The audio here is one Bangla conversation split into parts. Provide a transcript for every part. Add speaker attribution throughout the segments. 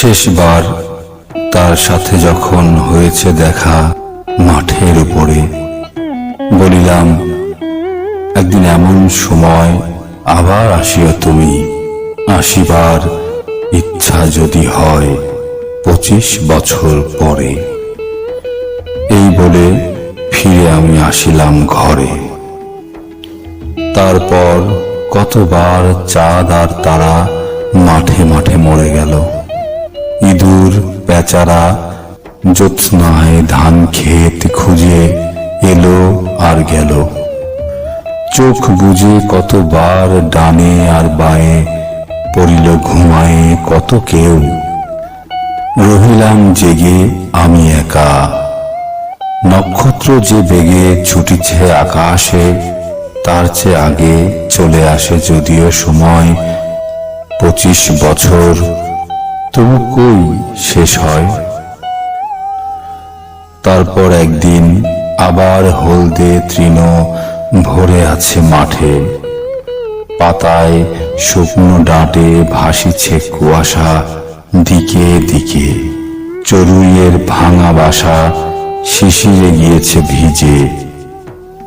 Speaker 1: শেষবার তার সাথে যখন হয়েছে দেখা মাঠের উপরে, বলিলাম, একদিন এমন সময় আবার আসিও তুমি। আসিবার ইচ্ছা যদি হয় পঁচিশ বছর পরে। এই বলে ফিরে আমি আসিলাম ঘরে। তারপর কতবার চাঁদ আর তারা মাঠে মাঠে মরে গেল। বেচারা জ্যোৎস্নায় ধান ক্ষেত খুঁজে এলো আর গেল। চোখ বুঝে কতবার ডানে আর বায়ে পড়িল ঘুমায়ে কত কেউ। রহিলাম জেগে আমি একা। নক্ষত্র যে বেগে ছুটিছে আকাশে, তার চেয়ে আগে চলে আসে যদিও সময় পঁচিশ বছর তবু কই শেষ হয়? তারপর একদিন আবার হলদে তৃণ ভরে আছে মাঠে। পাতায় শুকনো ডাঁটে ভাসিছে কুয়াশা, দিকে দিকে। চড়ুইয়ের ভাঙা বাসা শিশিরে গিয়েছে ভিজে।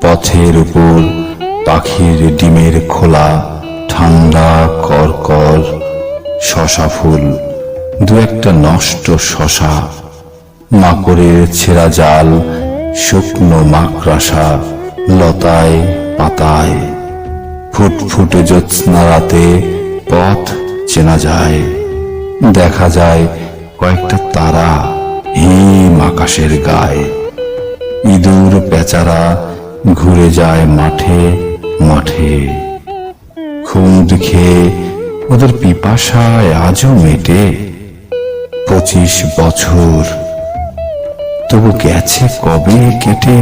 Speaker 1: পথের উপর পাখির ডিমের খোলা, ঠান্ডা করকর শশা ফুল। দু একটা নষ্ট শশা, মাকড়ের ছেঁড়া জাল, শুকনো মাকড়াসা লতায় পাতায়। ফুটফুটে জ্যোৎস্না রাতে পথ চেনা যায়। দেখা যায় কয়েকটা তারা হিম আকাশের গায়ে। ইঁদুর পেচারা ঘুরে যায় মাঠে মাঠে। খুঁদ খেয়ে ওদের পিপাসায় আজও মেটে। পঁচিশ বছর। তবু গেছে কবে কেটে?